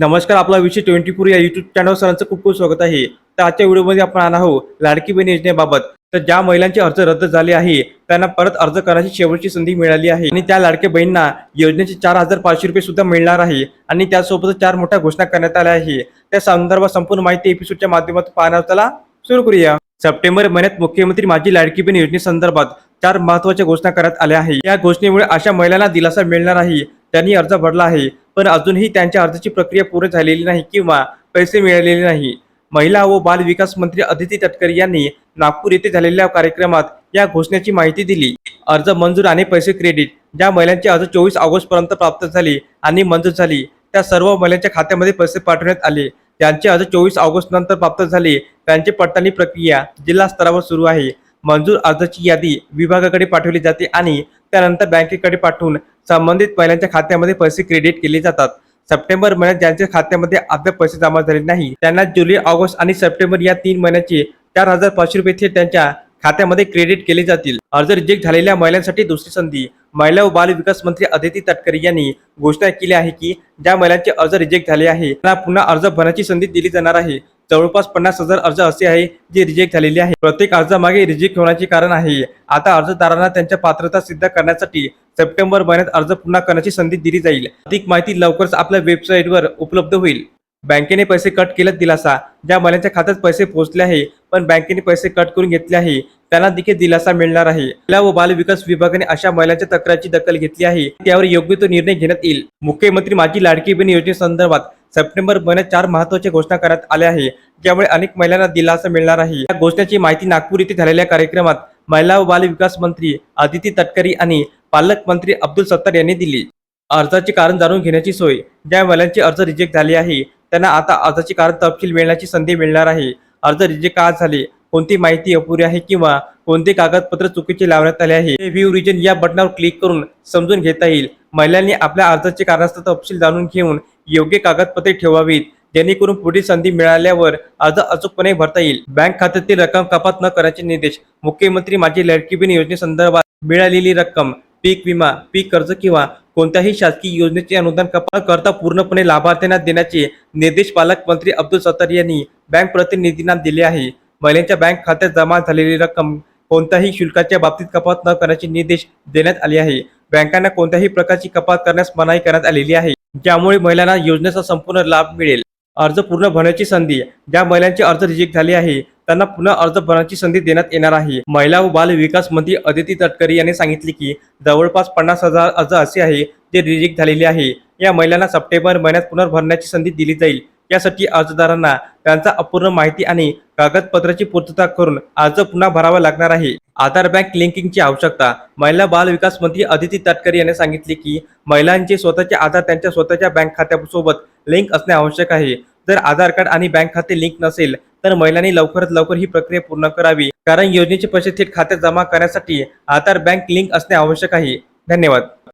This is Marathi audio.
नमस्कार आपला विषय ट्वेंटी फोर या युट्यूब चॅनल सरांचं खूप खूप स्वागत आहे. तर आजच्या व्हिडिओमध्ये आपण आणा आहोत लाडकी बहीण योजनेबाबत. तर ज्या महिलांचे अर्ज रद्द झाले आहे त्यांना परत अर्ज करण्याची शेवटची संधी मिळाली आहे. आणि त्या लाडक्या बहिणींना योजनेचे चार हजार पाचशे रुपये सुद्धा मिळणार आहे. आणि त्यासोबतच चार मोठ्या घोषणा करण्यात आल्या आहे. त्या संदर्भात संपूर्ण माहिती एपिसोडच्या माध्यमातून पाहणार त्याला सुरू करूया. सप्टेंबर महिन्यात मुख्यमंत्री माझी लाडकी बहीण योजनेसंदर्भात चार महत्त्वाच्या घोषणा करण्यात आल्या आहे. या घोषणेमुळे अशा महिलांना दिलासा मिळणार आहे. त्यांनी अर्ज भरला आहे. पण अजूनही त्यांच्या अर्जाची प्रक्रिया पूर्ण झालेली नाही किंवा पैसे मिळालेले नाही. महिला व बाल विकास मंत्री अदिती तटकरे यांनी नागपूर येथे झालेल्या कार्यक्रमात या घोषणेची माहिती दिली. अर्ज मंजूर आणि पैसे क्रेडिट ज्या महिलांचे अर्ज चोवीस ऑगस्ट पर्यंत प्राप्त झाले आणि मंजूर झाली त्या सर्व महिलांच्या खात्यामध्ये पैसे पाठवण्यात आले. ज्यांचे अर्ज चोवीस ऑगस्ट नंतर प्राप्त झाले त्यांची पडताळणी प्रक्रिया जिल्हा स्तरावर सुरू आहे. मंजूर अर्जाची यादी विभागाकडे पाठवली जाते आणि त्यानंतर बँकेकडे पाठवून संबंधित महिलांच्या खात्यामध्ये पैसे क्रेडिट केले जातात. सप्टेंबर महिन्यात ज्यांच्या खात्यामध्ये अद्याप पैसे जमा झाले नाही त्यांना जुलै ऑगस्ट आणि सप्टेंबर या तीन महिन्याचे चार हजार पाचशे रुपये थेट त्यांच्या खात्यामध्ये क्रेडिट केले जातील. अर्ज रिजेक्ट झालेल्या महिलांसाठी दुसरी संधी. महिला व बाल विकास मंत्री अदिती तटकरे यांनी घोषणा केली आहे की ज्या महिलांचे अर्ज रिजेक्ट झाले आहे त्यांना पुन्हा अर्ज भरण्याची संधी दिली जाणार आहे. जवळपास पन्नास हजार अर्ज असे आहे जे रिजेक्ट झालेले आहे प्रत्येक अर्जामागे रिजेक्ट होण्याचे कारण आहे. आता अर्जदारांना त्यांच्या पात्रता सिद्ध करण्यासाठी सप्टेंबर महिन्यात अर्ज पुन्हा करण्याची संधी दिली जाईल. अधिक माहिती लवकरच आपल्या वेबसाईटवर उपलब्ध होईल. बँकेने पैसे कट केल्यात दिलासा. ज्या महिलांच्या खात्यात पैसे पोहोचले आहे पण बँकेने पैसे कट करून घेतले आहे त्यांना देखील दिलासा मिळणार आहे. महिला व बाल विकास विभागाने अशा महिलांच्या तक्रारीची दखल घेतली आहे. त्यावर योग्य तो निर्णय घेण्यात येईल. मुख्यमंत्री माझी लाडकी बहीण योजनेसंदर्भात सप्टेंबर महिन्यात चार महत्त्वाच्या घोषणा करण्यात आल्या आहे. ज्यामुळे अनेक महिलांना दिलासा मिळणार आहे. या घोषणेची माहिती नागपूर येथे झालेल्या कार्यक्रमात महिला व बाल विकास मंत्री आदिती तटकरी आणि पालकमंत्री अब्दुल सत्तार यांनी दिली. अर्जाचे कारण जाणून घेण्याची सोय. ज्या महिलांचे अर्ज रिजेक्ट झाले आहे त्यांना आता अर्जाचे कारण तपशील मिळण्याची संधी मिळणार आहे. अर्ज रिजेक्ट का झाले? कोणती माहिती अपुरी आहे किंवा कोणते कागदपत्र चुकीचे लावण्यात आले आहे? व्ह्यू रिजन या बटनावर क्लिक करून समजून घेता येईल. महिलांनी आपल्या अर्जाचे कारणास्तव तपशील जाणून घेऊन योग्य कागदपत्रे ठेवावीत जेणेकरून पुढील संधी मिळाल्यावर अर्ज अचूकपणे भरता येईल. बँक खात्यातील रक्कम कपात न करण्याचे निर्देश. मुख्यमंत्री माझी लाडकी बहीण योजनेसंदर्भात मिळालेली रक्कम पीक विमा पीक कर्ज किंवा कोणत्याही शासकीय योजनेचे अनुदान कपात करता पूर्णपणे लाभार्थ्यांना देण्याचे निर्देश पालकमंत्री अब्दुल सत्तार यांनी बँक प्रतिनिधींना दिले आहे. महिलांच्या बँक खात्यात जमा झालेली रक्कम कोणत्याही शुल्काच्या बाबतीत कपात न करण्याचे निर्देश देण्यात आले आहे. बँकांना कोणत्याही प्रकारची कपात करण्यास मनाई करण्यात आलेली आहे. ज्यामुळे महिलांना योजनेचा संपूर्ण लाभ मिळेल. अर्ज पूर्ण भरण्याची संधी ज्या महिलांचे अर्ज रिजेक्ट झाले आहे त्यांना पुन्हा अर्ज भरण्याची संधी देण्यात येणार आहे. महिला व बाल विकास मंत्री अदिती तटकरी यांनी सांगितले की जवळपास पन्नास हजार अर्ज असे आहे जे रिजेक्ट झालेले आहे. या महिलांना सप्टेंबर महिन्यात पुनर्भरण्याची संधी दिली जाईल. यासाठी अर्जदारांना त्यांचा अपूर्ण माहिती आणि कागदपत्राची पूर्तता करून अर्ज पुन्हा भरावा लागणार आहे. आधार बँक लिंकिंगची आवश्यकता. महिला बाल विकास मंत्री अदिती तटकरे यांनी सांगितले की महिलांचे स्वतःचे आधार त्यांच्या स्वतःच्या बँक खात्यासोबत लिंक असणे आवश्यक आहे. जर आधार कार्ड आणि बँक खाते लिंक नसेल तर महिलांनी लवकरात लवकर ही प्रक्रिया पूर्ण करावी. कारण योजनेचे पैसे थेट खात्यात जमा करण्यासाठी आधार बँक लिंक असणे आवश्यक आहे. धन्यवाद.